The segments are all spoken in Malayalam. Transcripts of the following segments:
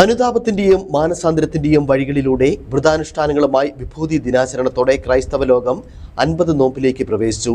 അനുതാപത്തിന്റെയും മാനസാന്തരത്തിന്റെയും വഴികളിലൂടെ വ്രതാനുഷ്ഠാനങ്ങളുമായി വിഭൂതി ദിനാചരണത്തോടെ ക്രൈസ്തവ ലോകം അൻപത് നോമ്പിലേക്ക് പ്രവേശിച്ചു.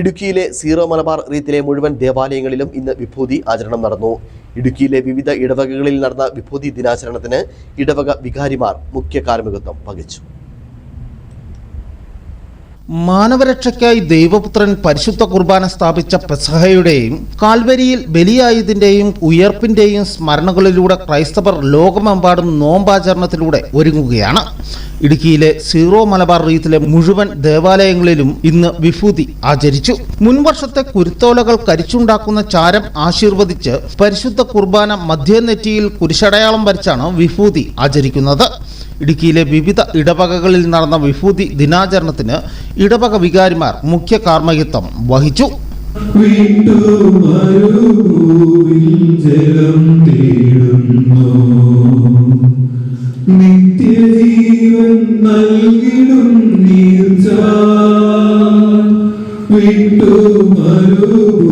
ഇടുക്കിയിലെ സീറോ മലബാർ റീത്തിലെ മുഴുവൻ ദേവാലയങ്ങളിലും ഇന്ന് വിഭൂതി ആചരണം നടന്നു. ഇടുക്കിയിലെ വിവിധ ഇടവകകളിൽ നടന്ന വിഭൂതി ദിനാചരണത്തിന് ഇടവക വികാരിമാർ മുഖ്യ കാർമ്മികത്വം വഹിച്ചു. മാനവരക്ഷയ്ക്കായി ദൈവപുത്രൻ പരിശുദ്ധ കുർബാന സ്ഥാപിച്ച പെസഹയുടെയും കാൽവരിയിൽ ബലിയായതിന്റെയും ഉയർപ്പിന്റെയും സ്മരണകളിലൂടെ ക്രൈസ്തവർ ലോകമെമ്പാടും നോമ്പാചരണത്തിലൂടെ ഒരുങ്ങുകയാണ്. ഇടുക്കിയിലെ സീറോ മലബാർ റീത്തിലെ മുഴുവൻ ദേവാലയങ്ങളിലും ഇന്ന് വിഭൂതി ആചരിച്ചു. മുൻവർഷത്തെ കുരുത്തോലകൾ കരിച്ചുണ്ടാക്കുന്ന ചാരം ആശീർവദിച്ച് പരിശുദ്ധ കുർബാന മധ്യനെറ്റിയിൽ കുരിശടയാളം വരച്ചാണ് വിഭൂതി ആചരിക്കുന്നത്. ഇടുക്കിയിലെ വിവിധ ഇടവകകളിൽ നടന്ന വിഭൂതി ദിനാചരണത്തിന് ഇടവക വികാരിമാർ മുഖ്യ കാർമ്മികത്വം വഹിച്ചു. നിത്യജീവൻ നൽകിടും നീർച്ച വിട്ടുമരുഭൂവിൽ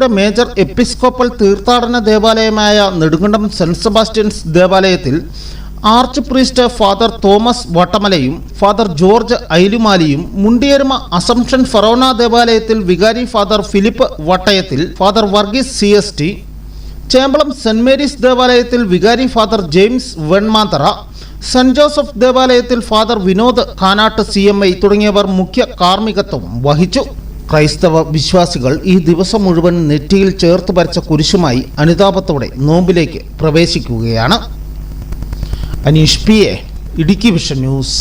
ഇടുക്കി മേജർ എപ്പിസ്കോപ്പൽ തീർത്ഥാടന ദേവാലയമായ നെടുങ്കണ്ടം സെന്റ് സെബാസ്റ്റ്യൻസ് ദേവാലയത്തിൽ ആർച്ച് പ്രീസ്റ്റ് ഫാദർ തോമസ് വട്ടമലയും ഫാദർ ജോർജ് ഐലുമാലിയും മുണ്ടിയരുമ അസംഷൻ ഫറോണ ദേവാലയത്തിൽ വികാരി father Philip Vattayathil father Varghese C S T Chembalam Saint Mary's ദേവാലയത്തിൽ വികാരി father James Venmanthara Saint Joseph ദേവാലയത്തിൽ ഫാദർ വിനോദ് കാനാട്ട് സി തുടങ്ങിയവർ മുഖ്യ കാർമ്മികത്വം വഹിച്ചു. ക്രൈസ്തവ വിശ്വാസികൾ ഈ ദിവസം മുഴുവൻ നെറ്റിയിൽ ചേർത്ത് വരച്ച കുരിശുമായി അനുതാപത്തോടെ നോമ്പിലേക്ക് പ്രവേശിക്കുകയാണ്. Aneesh P A Idukki vision news.